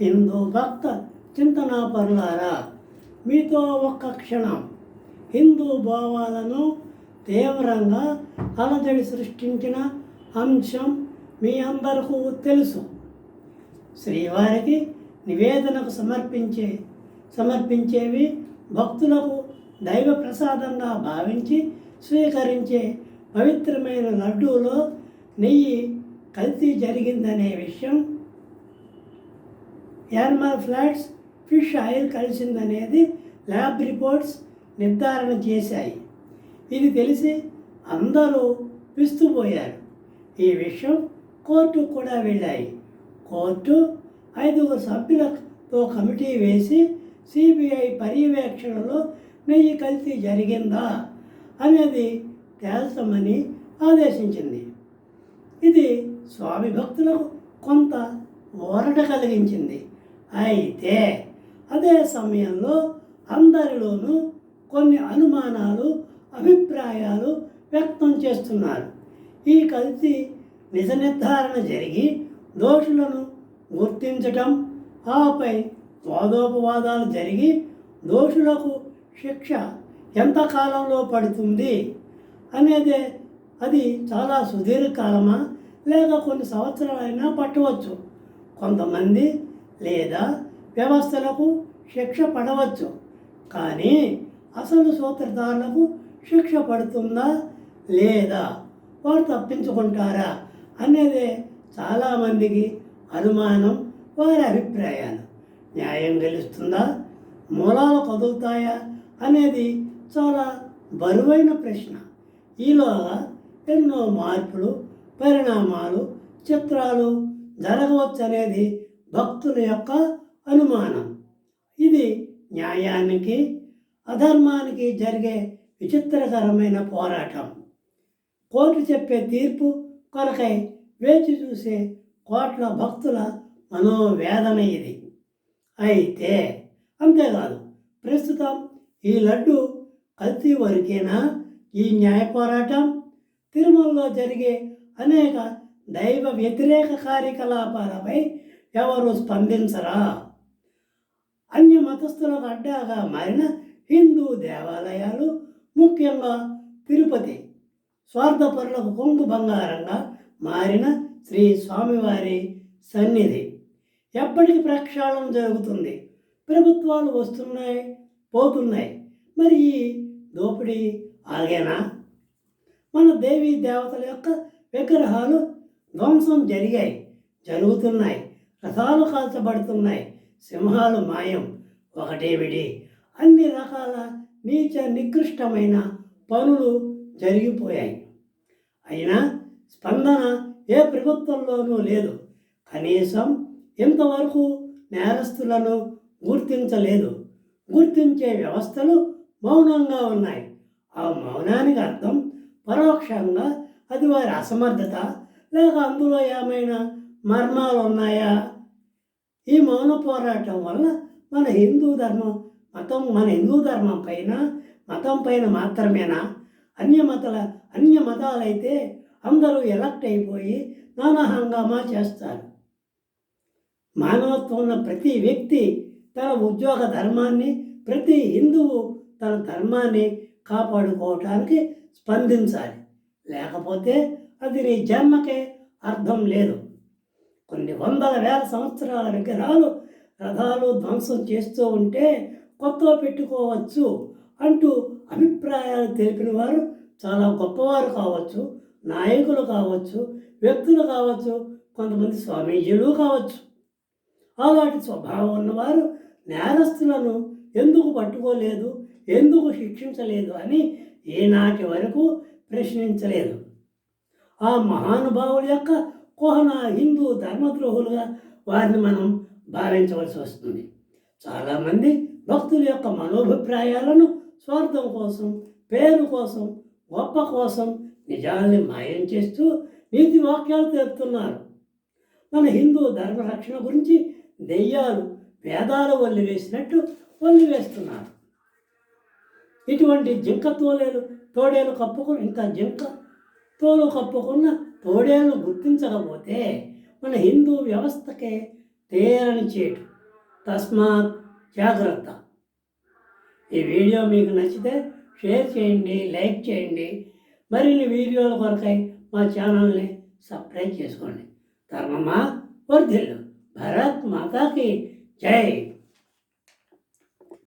హిందూ భక్త చింతనాపరులారా మీతో ఒక్క క్షణం హిందూ భావాలను తీవ్రంగా అలజడి సృష్టించిన అంశం మీ అందరికీ తెలుసు. శ్రీవారికి నివేదనకు సమర్పించే సమర్పించేవి భక్తులకు దైవ ప్రసాదంగా భావించి స్వీకరించే పవిత్రమైన లడ్డూలో నెయ్యి కల్తీ జరిగిందనే విషయం యానిమల్ ఫ్లాట్స్ ఫిష్ ఆయిల్ కలిసిందనేది ల్యాబ్ రిపోర్ట్స్ నిర్ధారణ చేశాయి. ఇది తెలిసి అందరూ పిస్తుపోయారు ఈ విషయం కోర్టు కూడా వెళ్ళాయి. కోర్టు ఐదుగురు సభ్యులతో కమిటీ వేసి సిబిఐ పర్యవేక్షణలో నెయ్యి కల్తీ జరిగిందా అనేది తేల్చమని ఆదేశించింది. ఇది స్వామి భక్తులకు కొంత ఊరట కలిగించింది. అయితే అదే సమయంలో అందరిలోనూ కొన్ని అనుమానాలు అభిప్రాయాలు వ్యక్తం చేస్తున్నారు. ఈ కల్తీ నిజ నిర్ధారణ జరిగి దోషులను గుర్తించటం ఆపై వాదోపవాదాలు జరిగి దోషులకు శిక్ష ఎంత కాలంలో పడుతుంది అనేది అది చాలా సుదీర్ఘకాలమా లేక కొన్ని సంవత్సరాలైనా పట్టవచ్చు. కొంతమంది లేదా వ్యవస్థలకు శిక్ష పడవచ్చు. కానీ అసలు సూత్రధారులకు శిక్ష పడుతుందా లేదా వారు తప్పించుకుంటారా అనేది చాలామందికి అనుమానం వారి అభిప్రాయాలు. న్యాయం గెలుస్తుందా మూలాలు కదులుతాయా అనేది చాలా బరువైన ప్రశ్న. ఈలోగా ఎన్నో మార్పులు పరిణామాలు చిత్రాలు జరగవచ్చు అనేది భక్తుల యొక్క అనుమానం. ఇది న్యాయానికి అధర్మానికి జరిగే విచిత్రకరమైన పోరాటం. కోర్టు చెప్పే తీర్పు కొరకై వేచి చూసే కోట్ల భక్తుల మనోవేదన ఇది. అయితే అంతేకాదు ప్రస్తుతం ఈ లడ్డు కల్తీ వరకేనా? ఈ న్యాయ పోరాటం? తిరుమలలో జరిగే అనేక దైవ వ్యతిరేక కార్యకలాపాలపై ఎవరు స్పందించరా? అన్య మతస్థులకు అడ్డాగా మారిన హిందూ దేవాలయాలు ముఖ్యంగా తిరుపతి స్వార్థపరులకు కొంగు బంగారంగా మారిన శ్రీ స్వామివారి సన్నిధి. ఎప్పటికి ప్రక్షాళన జరుగుతుంది? ప్రభుత్వాలు వస్తున్నాయి పోతున్నాయి. మరి ఈ దోపిడీ ఆగేనా? మన దేవీ దేవతల యొక్క విగ్రహాలు ధ్వంసం జరిగాయి జరుగుతున్నాయి. రథాలు కాల్చబడుతున్నాయి. సింహాలు మాయం. ఒకటేమిటి అన్ని రకాల నీచ నికృష్టమైన పనులు జరిగిపోయాయి. అయినా స్పందన ఏ ప్రభుత్వంలోనూ లేదు. కనీసం ఇంతవరకు నేరస్తులను గుర్తించలేదు. గుర్తించే వ్యవస్థలు మౌనంగా ఉన్నాయి. ఆ మౌనానికి అర్థం పరోక్షంగా అది వారి అసమర్థత లేక అందులో ఏమైనా మర్మాలు ఉన్నాయా? ఈ మౌన పోరాటం వల్ల మన హిందూ ధర్మం మతం మన హిందూ ధర్మం పైన మతం పైన మాత్రమేనా? అన్య మతాల అన్య మతాలైతే అందరూ ఎలక్ట్ అయిపోయి నానా హంగామా చేస్తారు. మానవత్వం ఉన్న ప్రతి వ్యక్తి తన ఉద్యోగ ధర్మాన్ని ప్రతి హిందువు తన ధర్మాన్ని కాపాడుకోవటానికి స్పందించాలి. లేకపోతే అది నీ జన్మకే అర్థం లేదు. కొన్ని వందల వేల సంవత్సరాల విగ్రహాలు రథాలు ధ్వంసం చేస్తూ ఉంటే కొత్త పెట్టుకోవచ్చు అంటూ అభిప్రాయాలు తెలిపిన వారు చాలా గొప్పవారు కావచ్చు నాయకులు కావచ్చు వ్యక్తులు కావచ్చు కొంతమంది స్వామీజీలు కావచ్చు. అలాంటి స్వభావం ఉన్నవారు నేరస్తులను ఎందుకు పట్టుకోలేదు ఎందుకు శిక్షించలేదు అని ఏనాటి వరకు ప్రశ్నించలేదు. ఆ మహానుభావుల యొక్క కోహన హిందూ ధర్మద్రోహులుగా వారిని మనం భావించవలసి వస్తుంది. చాలామంది భక్తుల యొక్క మనోభిప్రాయాలను స్వార్థం కోసం పేరు కోసం గొప్ప కోసం నిజాల్ని మాయం చేస్తూ నీతి వాక్యాలు తెలుపుతున్నారు. మన హిందూ ధర్మ రక్షణ గురించి దెయ్యాలు వేదాలు వల్లి వేసినట్టు వల్లి వేస్తున్నారు. ఇటువంటి జింక తోలేలు తోడేలు కప్పుకుని ఇంకా జింక తోలు కప్పుకున్న తోడేలు గుర్తించకపోతే మన హిందూ వ్యవస్థకే తేరని చేటు. తస్మాత్ జాగ్రత్త. ఈ వీడియో మీకు నచ్చితే షేర్ చేయండి లైక్ చేయండి. మరిన్ని వీడియోల కొరకై మా ఛానల్ని సబ్స్క్రైబ్ చేసుకోండి. ధర్మమా వర్ధిల్లు. భరత్ మాతాకి జై.